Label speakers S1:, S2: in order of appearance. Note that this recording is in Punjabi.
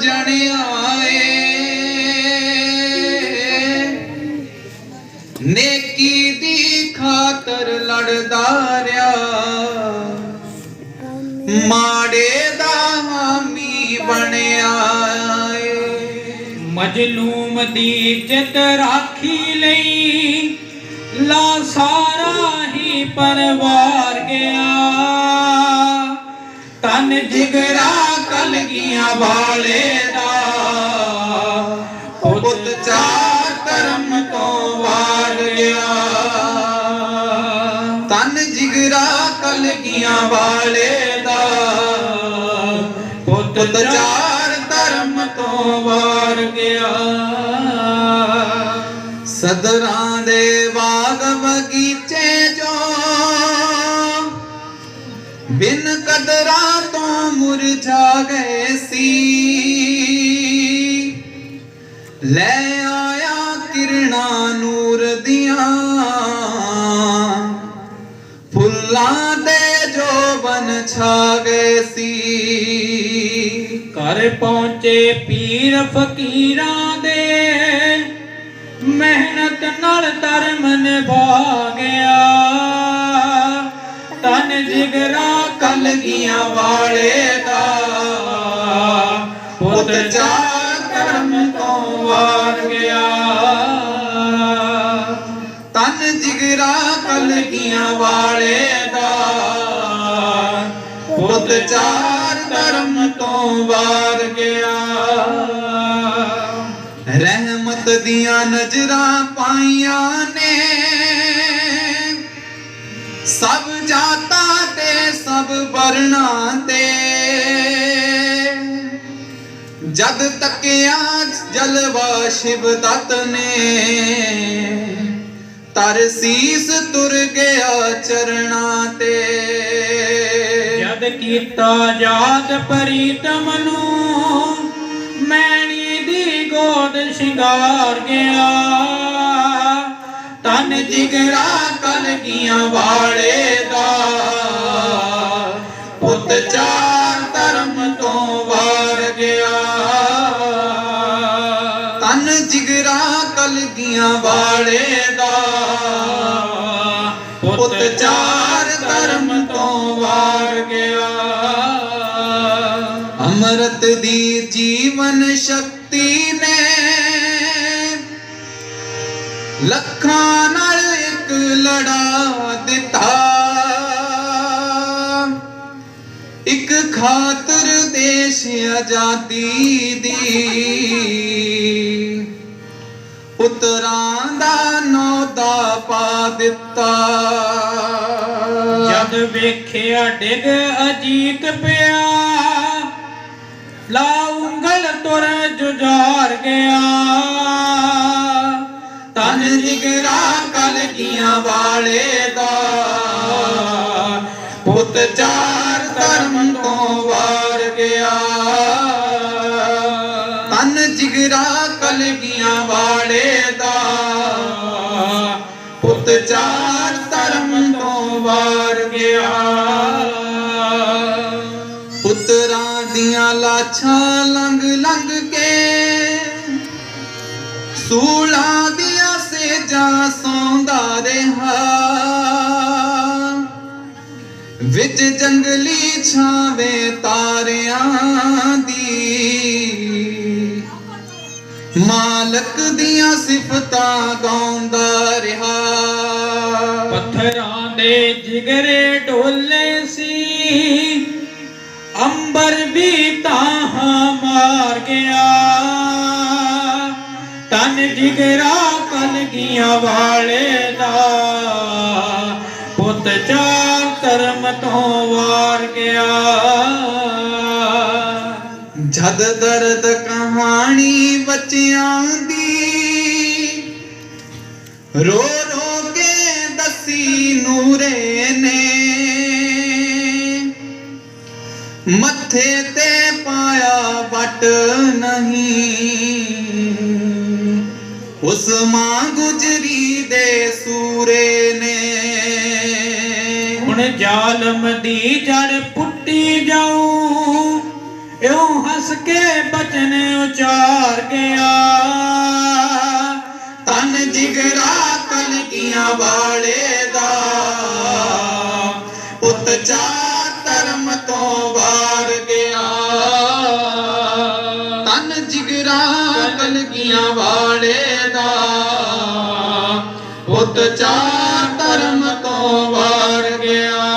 S1: ਜਣਿਆਏ ਨੇਕੀ ਦੀ ਖਾਤਰ ਲੜਦਾ ਰਿਹਾ ਮਾੜੇ ਦਾ ਹਾਮੀ ਬਣਿਆ ਏ।
S2: ਮਜਲੂਮ ਦੀ ਇੱਜ਼ਤ ਰਾਖੀ ਲਈ ਲਾ ਸਾਰਾ ਹੀ ਪਰਵਾਰ ਗਿਆ। ਤਨ ਜਿਗਰਾ ਕਲਗੀਆਂ ਵਾਲੇ ਦਾ।
S1: ਪੁੱਤ ਚਾਰ ਧਰਮ ਤੋਂ ਵਾਰ ਗਿਆ। ਤਨ ਜਿਗਰਾ ਕਲਗੀਆਂ ਵਾਲੇ ਦਾ।
S2: ਪੁੱਤ
S1: ਚਾਰ ਧਰਮ ਤੋਂ ਵਾਰ
S2: ਗਿਆ।
S1: ਸਦਰਾਂ ਦੇ ਬਾਗ ਬਗੀਚੇ ਜੋ ਬਿਨ ਕਦਰਾਂ ਮੁਰਝਾ ਗਏ ਸੀ। ਲੈ ਆਇਆ ਕਿਰਨਾਂ ਨੂਰ ਦੀਆਂ ਫੁੱਲਾਂ ਦੇ ਜੋ ਬਨ ਛਾ ਗਏ ਸੀ।
S2: ਘਰ ਪਹੁੰਚੇ ਪੀਰ ਫਕੀਰਾਂ ਦੇ, ਮਿਹਨਤ ਨਾਲ ਧਰਮ ਨਿਭਾ ਗਿਆ। ਤਨ ਜਿਗਰਾ
S1: ਕਲਗੀਆਂ ਵਾਲੇ ਦਾ ਚਾਰ ਧਰਮ ਤੋਂ ਵਾਰ ਗਿਆ। ਤਨ ਜਿਗਰਾ ਕਲਗੀਆਂ ਵਾਲੇ ਦਾ। ਪੁੱਤ ਚਾਰ ਧਰਮ ਤੋਂ ਵਾਰ ਗਿਆ। ਰਹਿਮਤ ਦੀਆਂ ਨਜ਼ਰਾਂ ਪਾਈਆਂ ਨੇ। ਸਭ ਜਾਤਾਂ ਤੇ ਸਭ ਵਰਣਾਂ ਤੇ ਜਦ ਤੱਕਿਆ ਜਲਵਾ ਸ਼ਿਵ ਤਤ ਨੇ ਤਰਸੀਸ ਤੁਰ ਗਿਆ ਚਰਣਾ ਤੇ।
S2: ਜਦ ਕੀਤਾ ਯਾਦ ਪ੍ਰੀਤਮ ਨੂੰ ਮੈਣੀ ਦੀ ਗੋਦ ਸ਼ਿੰਗਾਰ ਗਿਆ। ਤਨ ਜਿਗਰਾ
S1: ਕਲਗੀਆਂ ਵਾਲੇ ਦਾ, ਪੁੱਤ ਚਾ ਜਿਗਰਾ ਕਲਗੀਆਂ ਵਾਲੇ ਦਾ। ਪੁੱਤ ਚਾਰ ਧਰਮ ਤੋਂ ਵਾਰ ਗਿਆ। ਅੰਮ੍ਰਿਤ ਦੀ ਜੀਵਨ ਸ਼ਕਤੀ ਨੇ ਲੱਖਾਂ ਨਾਲ ਇੱਕ ਲੜਾ ਦਿੱਤਾ। ਇੱਕ ਖਾਤਰ ਦੇਸ਼ ਆਜ਼ਾਦੀ ਦੀ ਉਤਰਾਂ ਦਾ ਨੌਦਾ ਪਾ ਦਿੱਤਾ।
S2: ਜਦ ਵੇਖਿਆ ਡਿਗ ਅਜੀਤ ਪਿਆ ਲਾ ਉਂਗਲ ਤੁਰ ਜੁਝਾਰ ਗਿਆ।
S1: ਤਨ ਜਿਗਰਾ ਕਲਗੀਆਂ ਵਾਲੇ ਦਾ। ਪੁੱਤ ਚਾਰ ਧਰਮ ਤੋਂ ਵਾਰ ਗਿਆ। ਤਨ ਜਿਗਰਾ ਕਲਗੀਆਂ ਵਾਲੇ ਦਾ। ਪੁੱਤ ਚਾਰ ਧਰਮ ਤੋਂ ਵਾਰ ਗਿਆ। ਪੁੱਤਰਾਂ ਦੀਆਂ ਲਾਛਾਂ ਲੰਘ ਲੰਘ ਕੇ ਸੂਲਾਂ ਦੀਆਂ ਸੇਜਾਂ ਸੌਂਦਾ ਰਿਹਾ। ਵਿੱਚ ਜੰਗਲੀ ਛਾਵੇਂ ਤਾਰਿਆਂ ਦੀ ਮਾਲਕ ਦੀਆਂ ਸਿਫਤਾਂ ਗਾਉਂਦਾ ਰਿਹਾ।
S2: ਪੱਥਰਾਂ ਦੇ ਜਿਗਰੇ ਢੋਲੇ ਸੀ। ਅੰਬਰ ਵੀ ਤਾਹਾਂ ਮਾਰ ਗਿਆ। ਤਨ ਜਿਗਰਾ ਕਲਗੀਆਂ ਵਾਲੇ ਦਾ। ਪੁੱਤ ਚਾਰ ਧਰਮ ਤੋਂ ਵਾਰ ਗਿਆ।
S1: ਜਦ ਦਰਦ ਕਹਾਣੀ ਬੱਚਿਆਂ ਦੀ ਰੋ ਰੋ ਕੇ ਦਸੀ ਨੂਰੇ ਨੇ। ਮੱਥੇ ਤੇ ਪਾਇਆ ਵਟ ਨਹੀਂ, ਉਸ ਮਾਂ ਗੁਜਰੀ ਦੇ ਸੂਰੇ ਨੇ।
S2: ਹੁਣ ਜ਼ਾਲਮ ਦੀ ਜੜ ਪੁੱਟੀ ਜਾਊ ਇਉਂ ਹੱਸ ਕੇ ਬਚਨ ਉਚਾਰ ਗਿਆ।
S1: ਤਨ ਜਿਗਰਾ ਕਲਗੀਆਂ ਵਾਲੇ ਦਾ। ਪੁੱਤ ਚਾਰ ਧਰਮ ਤੋਂ ਵਾਰ ਗਿਆ। ਤਨ ਜਿਗਰਾ ਕਲਗੀਆਂ ਵਾਲੇ ਦਾ। ਪੁੱਤ ਚਾਰ ਧਰਮ ਤੋਂ ਵਾਰ ਗਿਆ।